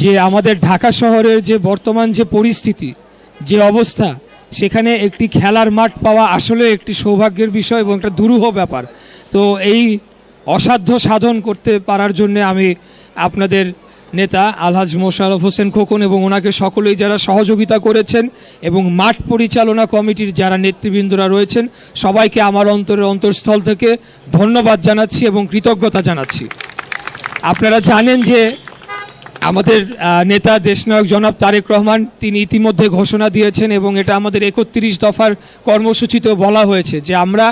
যে আমাদের ঢাকা শহরের যে বর্তমান যে পরিস্থিতি, যে অবস্থা, সেখানে একটি খেলার মাঠ পাওয়া আসলে একটি সৌভাগ্যের বিষয় এবং একটা দুরূহ ব্যাপার। তো এই অসাধ্য সাধন করতে পারার জন্য আমি আপনাদের নেতা আলহাজ মোশারফ হোসেন খোকন এবং ওনাকে সকলেই যারা সহযোগিতা করেছেন এবং মাঠ পরিচালনা কমিটির যারা নেতৃবৃন্দরা রয়েছেন, সবাইকে আমার অন্তরের অন্তরস্থল থেকে ধন্যবাদ জানাচ্ছি এবং কৃতজ্ঞতা জানাচ্ছি। আপনারা জানেন যে আমাদের নেতা দেশনায়ক জনাব তারেক রহমান, তিনি ইতিমধ্যে ঘোষণা দিয়েছেন এবং এটা আমাদের একত্রিশ দফার কর্মসূচিতেও বলা হয়েছে যে আমরা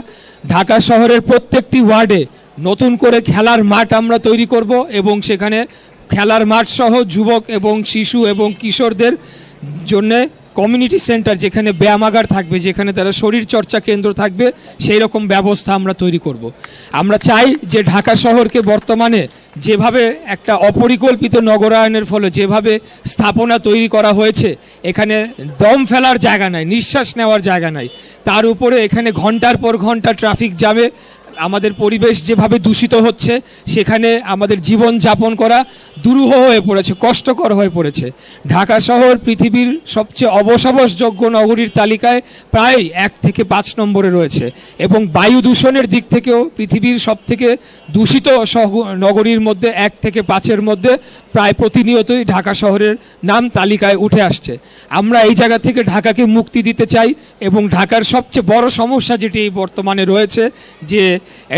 ঢাকা শহরের প্রত্যেকটি ওয়ার্ডে নতুন করে খেলার মাঠ আমরা তৈরি করব এবং সেখানে খেলার মাঠ সহ যুবক এবং শিশু এবং কিশোরদের জন্য কমিউনিটি সেন্টার যেখানে ব্যায়ামাগার থাকবে, যেখানে তারা শরীর চর্চা কেন্দ্র থাকবে, সেই রকম ব্যবস্থা আমরা তৈরি করব। আমরা চাই যে ঢাকা শহরকে বর্তমানে যেভাবে একটা অপরিকল্পিত নগরায়নের ফলে যেভাবে স্থাপনা তৈরি করা হয়েছে, এখানে দম ফেলার জায়গা নাই, নিঃশ্বাস নেওয়ার জায়গা নাই। তার উপরে এখানে ঘণ্টার পর ঘণ্টা ট্রাফিক জ্যামে আমাদের পরিবেশ যেভাবে দূষিত হচ্ছে, সেখানে আমাদের জীবন যাপন করা দুরূহ হয়ে পড়েছে, কষ্টকর হয়ে পড়েছে। ঢাকা শহর পৃথিবীর সবচেয়ে অবসাবসযোগ্য নগরীর তালিকায় প্রায় এক থেকে পাঁচ নম্বরে রয়েছে এবং বায়ু দূষণের দিক থেকেও পৃথিবীর সব থেকে দূষিত নগরীর মধ্যে এক থেকে পাঁচের মধ্যে প্রায় প্রতিনিয়তই ঢাকা শহরের নাম তালিকায় উঠে আসছে। আমরা এই জায়গা থেকে ঢাকাকে মুক্তি দিতে চাই এবং ঢাকার সবচেয়ে বড় সমস্যা যেটি বর্তমানে রয়েছে যে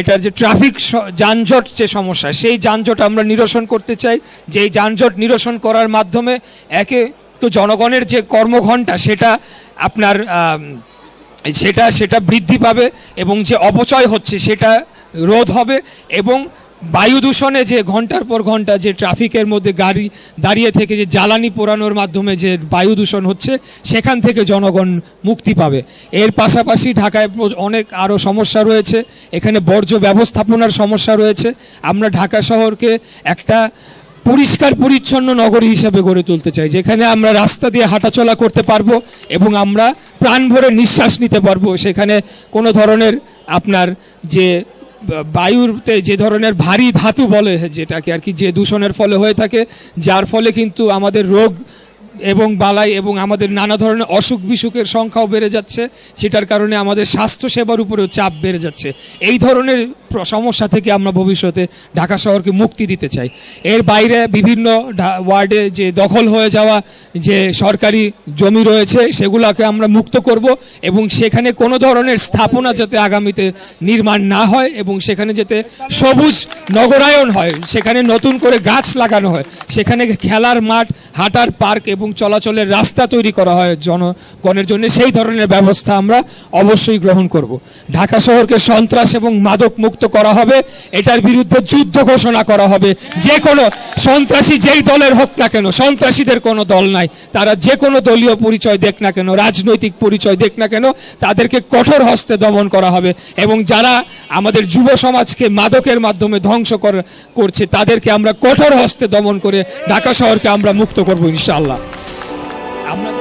এটার যে ট্রাফিক যানজট যে সমস্যা, সেই যানজট আমরা নিরসন করতে চাই। যে যানজট নিরসন করার মাধ্যমে একে তো জনগণের যে কর্মঘণ্টা, সেটা আপনার সেটা সেটা বৃদ্ধি পাবে এবং যে অপচয় হচ্ছে, সেটা রোধ হবে এবং বায়ু দূষণে যে ঘণ্টার পর ঘণ্টা যে ট্রাফিকের মধ্যে গাড়ি দাঁড়িয়ে থেকে যে জ্বালানি পোড়ানোর মাধ্যমে যে বায়ু দূষণ হচ্ছে, সেখান থেকে জনগণ মুক্তি পাবে। এর পাশাপাশি ঢাকায় অনেক আরও সমস্যা রয়েছে। এখানে বর্জ্য ব্যবস্থাপনার সমস্যা রয়েছে। আমরা ঢাকা শহরকে একটা পরিষ্কার পরিচ্ছন্ন নগরী হিসেবে গড়ে তুলতে চাই, যেখানে আমরা রাস্তা দিয়ে হাঁটাচলা করতে পারব এবং আমরা প্রাণ ভরে নিঃশ্বাস নিতে পারব। সেখানে কোনো ধরনের আপনার যে বায়ুতে যে ধরনের ভারী ধাতু বলে যেটাকে আর কি, যে দূষণের ফলে হয়ে থাকে, যার ফলে কিন্তু আমাদের রোগ এবং বালাই এবং আমাদের নানা ধরনের অসুখ বিসুখের সংখ্যাও বেড়ে যাচ্ছে। সেটার কারণে আমাদের স্বাস্থ্য সেবার উপরেও চাপ বেড়ে যাচ্ছে। এই ধরনের সমস্যা থেকে আমরা ভবিষ্যতে ঢাকা শহরকে মুক্তি দিতে চাই। এর বাইরে বিভিন্ন ওয়ার্ডে যে দখল হয়ে যাওয়া যে সরকারি জমি রয়েছে, সেগুলোকে আমরা মুক্ত করব এবং সেখানে কোনো ধরনের স্থাপনা যাতে আগামীতে নির্মাণ না হয় এবং সেখানে যাতে সবুজ নগরায়ন হয়, সেখানে নতুন করে গাছ লাগানো হয়, সেখানে খেলার মাঠ, হাঁটার পার্ক এবং চলাচলের রাস্তা তৈরি করা হয় জনগণের জন্য, সেই ধরনের ব্যবস্থা আমরা অবশ্যই গ্রহণ করব। ঢাকা শহরকে সন্ত্রাস এবং মাদক মুক্ত করা হবে, এটার বিরুদ্ধে যুদ্ধ ঘোষণা করা হবে। যে কোনো সন্ত্রাসী যেই দলের হোক না কেন, সন্ত্রাসীদের কোনো দল নাই, তারা যে কোনো দলীয় পরিচয় দেখ না কেন, রাজনৈতিক পরিচয় দেখ না কেন, তাদেরকে কঠোর হস্তে দমন করা হবে এবং যারা আমাদের যুব সমাজকে মাদকের মাধ্যমে ধ্বংস করছে, তাদেরকে আমরা কঠোর হস্তে দমন করে ঢাকা শহরকে আমরা মুক্ত করব ইনশাআল্লাহ। আমরা